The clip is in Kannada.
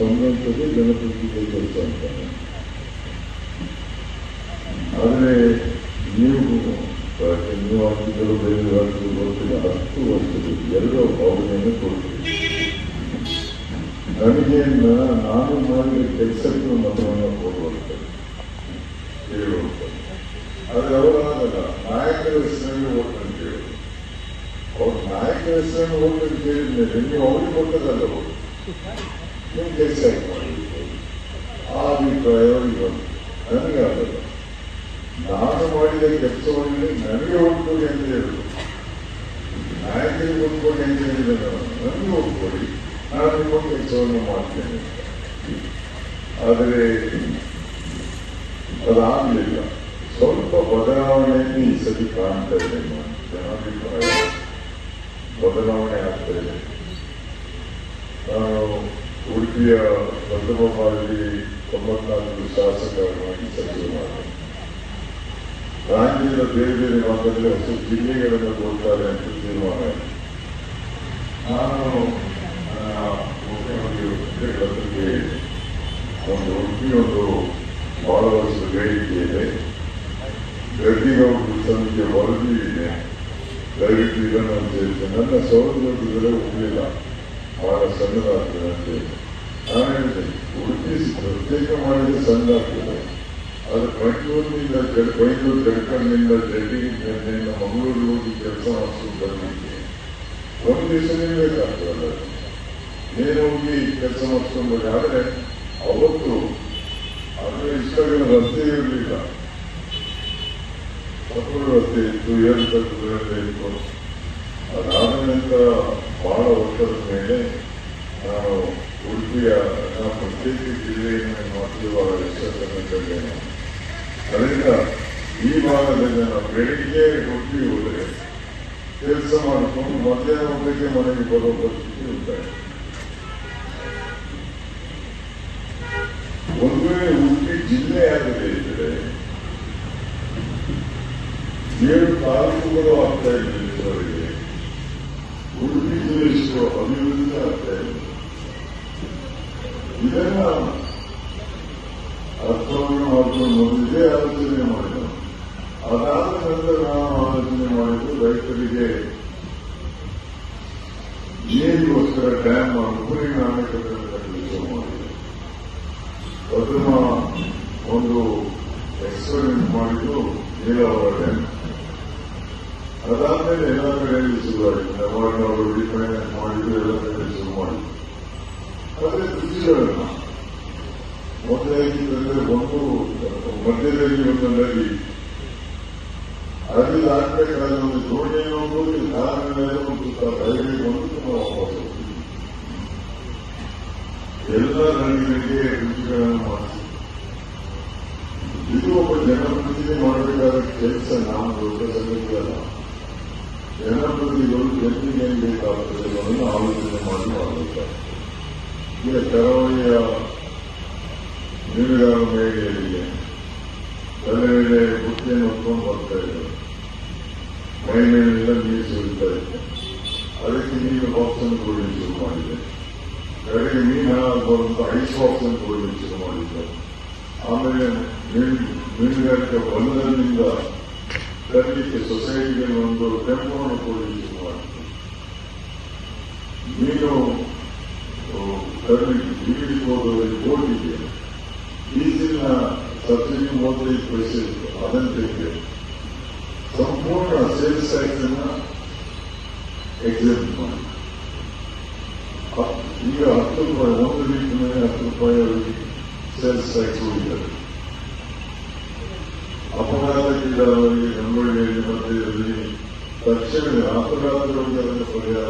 ಬಂದಂಥದ್ದು ಜನಪ್ರತಿನಿಧಿಗಳ ಅಂತಾನೆ ಆದರೆ ನೀವು ನೀವು ಹಾಕಿದ್ದರು ಬೇರೆ ರಾಜ್ಯಗಳು ಬರ್ತೀವಿ ಹತ್ತು ವರ್ಷದ ಎರಡು ಭಾವನೆಯನ್ನು ಕೊಡ್ತೀವಿ ನನಗೆ ನ- ನಾನು ಮಾಡಿದ ಕೆಲಸಕ್ಕೂ ಮತವನ್ನು ಕೊಡುವಂಥದ್ದು ಕೇಳುವಂಥದ್ದು ಆದರೆ ಅವರಾದಾಗ ನಾಯಕರ ಹೆಸರಲ್ಲಿ ಓಟ್ ಹೇಳಿ ಅವ್ರ ನಾಯಕರ ಹೆಸರನ್ನು ಓಟ್ ಹೇಳಿದ್ರೆ ನೀವು ಅವ್ರಿಗೆ ಕೊಟ್ಟದಲ್ಲ ಓಟ್ ನೀವು get ಹೇಗೆ ಮಾಡಿದ್ದೀರಿ ಆ ಪ್ರಯೋಗಗಳು ಅವ್ರಿಗೆ ಬಂತು ನನಗೆ ಆಗಲ್ಲ ನಾನು ಮಾಡಿದ ಕೆಲಸವನ್ನು ನನಗೆ ಒಪ್ಪಿಕೊಳ್ಳಿ ಅಂತ ಹೇಳುದು ನಾಯಕರಿಗೆ ಒಪ್ಪಿಕೊಳ್ಳಿ ಅಂತ ಹೇಳಿದ ನಾನು ನನಗೆ ಒಪ್ಪಿಕೊಳ್ಳಿ ನಾನು ನಿಮ್ಮ ಕೆಲಸವನ್ನು ಮಾಡ್ತೇನೆ. ಆದರೆ ಅದಾಗಲಿಲ್ಲ ಸ್ವಲ್ಪ ಬದಲಾವಣೆಯನ್ನು ಈ ಸತಿ ಕಾಣ್ತಾ ಇದೆ ನಾನು. ಜನಾಭಿಪ್ರಾಯ ಬದಲಾವಣೆ ಆಗ್ತಾ ಇದೆ ಉಡುಪಿಯ ಪ್ರಥಮ ತೊಂಬತ್ನಾಲ್ಕು ಶಾಸಕರಾಗಿ ಸಚಿವ ಮಾಡಿದೆ ರಾಜ್ಯದ ಬೇರೆ ಬೇರೆ ಭಾಗದಲ್ಲಿ ಹೊಸ ಜಿಲ್ಲೆಗಳನ್ನು ಕೊಡ್ತಾರೆ ಅಂತ ತೀರ್ಮಾನ ನಾನು ಮುಖ್ಯಮಂತ್ರಿ ಒಂದು ಉಡುಪಿ ಒಂದು ಬಹಳ ವರ್ಷ ಬೇಡಿಕೆ ಇದೆ. ಗಡ್ಡಿ ಒಂದು ಸಂಖ್ಯೆ ವರದಿ ಇದೆ. ದಯವಿಟ್ಟು ಇದನ್ನು ನನ್ನ ಸೌಲಭ್ಯ ಹೋಗಲಿಲ್ಲ ಬಹಳ ಸಣ್ಣದಾಗ್ತದೆ ಅಂತೇಳಿ ನಾನು ಹೇಳಿದೆ ಉಡುಪಿ ಪ್ರತ್ಯೇಕ ಮಾಡಿದ್ರೆ ಸಣ್ಣದಾಗ್ತದೆ ಅದು ಬೆಂಗಳೂರಿನಿಂದ ಬೆಂಗಳೂರು ಜಡ್ಕಂಡಿಂದ ಜಡ್ಡಿನಿಂದ ಮಂಗಳೂರು ಹೋಗಿ ಕೆಲಸ ಮಾಡಿಸ್ಕೊಂಡು ಬರಲಿಕ್ಕೆ ಒಂದು ದಿವಸ ನಿಲ್ಬೇಕಾಗ್ತದಲ್ಲ ನೇರ ಹೋಗಿ ಕೆಲಸ ಮಾಡಿಸ್ಕೊಂಡು ಆದರೆ ಅವತ್ತು ಅದರ ಇಷ್ಟಗಳ ರಸ್ತೆ ಇರಲಿಲ್ಲ. ಸಪೂರ್ ರಸ್ತೆ ಇತ್ತು ಏಳು ತಗ್ಗು ಇತ್ತು. ಅದಾದ ನಂತರ ಬಹಳ ವರ್ಷದ ಮೇಲೆ ನಾನು ಉಡುಪಿಯ ನಾನು ಪ್ರತ್ಯೇಕ ಜಿಲ್ಲೆಯನ್ನು ಮಾಡುತ್ತಿರುವ ವಿಶ್ವಾಸವಿದ್ದೇನೆ ಅದರಿಂದ ಈ ಭಾಗದಲ್ಲಿ ನಾವು ಬೆಳಿಗ್ಗೆ ಉಡುಪಿ ಹೋದರೆ ಕೆಲಸ ಮಾಡಿಕೊಂಡು ಮಧ್ಯಾಹ್ನ ಹೋಗಲಿಕ್ಕೆ ಮನೆಗೆ ಬರೋ ಪರಿಸ್ಥಿತಿ ಉಂಟಾಯಿತು ಒಂದು ವೇಳೆ ಉಡುಪಿ ಜಿಲ್ಲೆ ಆಗದೇ ಇದ್ದರೆ ಏಳು ತಾಲೂಕುಗಳು ಆಗ್ತಾ ಇದೆ ಇದುವರೆಗೆ ಉಡುಪಿ ಜಿಲ್ಲೆ ಇಷ್ಟು ಅಭಿವೃದ್ಧಿ ಆಗ್ತಾ ಇದೆ ಇದನ್ನ ಅರ್ಥವನ್ನು ಮಾಡಿಕೊಂಡು ಮೊದಲಿಗೆ ಆಲೋಚನೆ ಮಾಡಿದ ಅದಾದ ನಂತರ ನಾನು ಆಲೋಚನೆ ಮಾಡಿದ್ದು ರೈತರಿಗೆ ನೀರಿಗೋಸ್ಕರ ಡ್ಯಾಮ್ ಮಾಡಿ ಕಟ್ಟಲು ಮಾಡಿದೆ ಪ್ರಥಮ ಒಂದು ಎಕ್ಸ್ಪೆರಿಮೆಂಟ್ ಮಾಡಿದ್ದು ನೀರಾವರ ಡ್ಯಾಮ್ ಅದಾದ್ಮೇಲೆ ಎಲ್ಲ ಕಡೆಯಲ್ಲಿ ಶುರುವಾಯಿತು ಅವರು ರಿಫೈನಾನ್ಸ್ ಮಾಡಿದ್ದು ಎಲ್ಲ ಕಡೆ ಶುರು ಮಾಡಿದ್ದು ಆದರೆ ಕೃಷಿಗಳನ್ನ ಮೊದಲಾಗಿದ್ದರೆ ಒಂದು ಮಧ್ಯದಲ್ಲಿ ಒಂದು ನದಿ ಅಲ್ಲಿ ದಾಟಬೇಕಾದ್ರೆ ಒಂದು ಜೋಡಿಯನ್ನು ಹೋಗಿ ಧಾರಣೆ ಒಂದು ರೈಲಿಗೆ ಒಂದು ವಾಪಸ್ ಎಲ್ಲ ನದಿಗಳಿಗೆ ಕೃಷಿಗಳನ್ನು ಮಾಡಿಸಿ. ಇದು ಒಬ್ಬ ಜನಪ್ರತಿನಿಧಿ ಮಾಡಬೇಕಾದ ಕೆಲಸ, ನಾವು ದೊಡ್ಡ ಸಂಗತಿ ಅಲ್ಲ ಜನಪ್ರತಿನಿಧಿಗಳು ಜನರಿಗೆ ಏನ್ ಬೇಕಾಗುತ್ತದೆ ಅನ್ನೋದನ್ನು ಆಲೋಚನೆ ಮಾಡಿ ಮಾಡಬೇಕಾಗ್ತದೆ. ಈಗ ಕರಾವಳಿಯ ಮೀನುಗಾರ ಮಹಿಳೆಯರಿಗೆ ತಲೆ ಮೇಲೆ ಬುಟ್ಟಿಯನ್ನು ಹೊತ್ಕೊಂಡು ಬರ್ತಾ ಇದ್ದಾರೆ ಮೈ ನೀರು ಸುರಿತಾ ಇದೆ ಅದಕ್ಕೆ ನೀರು ಬಾಕ್ಸ್ ಅನ್ನು ಕೊಡಲಿಕ್ಕೆ ಶುರು ಮಾಡಿದೆ. ಕಡೆಗೆ ಮೀನು ಬರುವಂತ ಐಸ್ ಬಾಕ್ಸ್ ಅನ್ನು ಕೊಡಲಿಕ್ಕೆ ಶುರು ಮಾಡಿದ್ದಾರೆ ಆಮೇಲೆ ಮೀನು ಮೀನುಗಾರಿಕೆ ಬಂದರಿಂದ ತರಲಿಕ್ಕೆ ಸೊಸೈಟಿಗೆ ಒಂದು ಟೆಂಪೋವನ್ನು ಕೊಡಲಿಕ್ಕೆ ಶುರು ಮಾಡಿದ್ದಾರೆ ಮೀನು ತರಲಿಕ್ಕೆ ಬೀಳಿಗೆ ಹೋದಲ್ಲಿ ಬೋಟ್ ಇದೆ ಡೀಸೆಲ್ನ ಸಬ್ಸಿಡಿ ಮೂವತ್ತೈದು ಪೈಸೆ ಇತ್ತು ಅದನ್ನು ತೆಗೆದು ಸಂಪೂರ್ಣ ಸೇಲ್ಸ್ ಟ್ಯಾಕ್ಸ್ ಅನ್ನ ಎಕ್ಸೆಪ್ಟ್ ಮಾಡಿ ಹ- ಈಗ ಹತ್ತು ರೂಪಾಯಿ ಒಂದು ಲೀಟರ್ ಮೇಲೆ ಹತ್ತು ರೂಪಾಯಿ ಅವರಿಗೆ ಸೇಲ್ಸ್ ಟ್ಯಾಕ್ಸ್ ಉಳಿತಾರೆ ಅಪಘಾತಕ್ಕೀಡಾದವರಿಗೆ ರಂಗೋಳಿಯಲ್ಲಿ ಮಧ್ಯದಲ್ಲಿ ತಕ್ಷಣವೇ ಅಪಘಾತಗಳಿಗೆ ಅದನ್ನು ಪರಿಹಾರ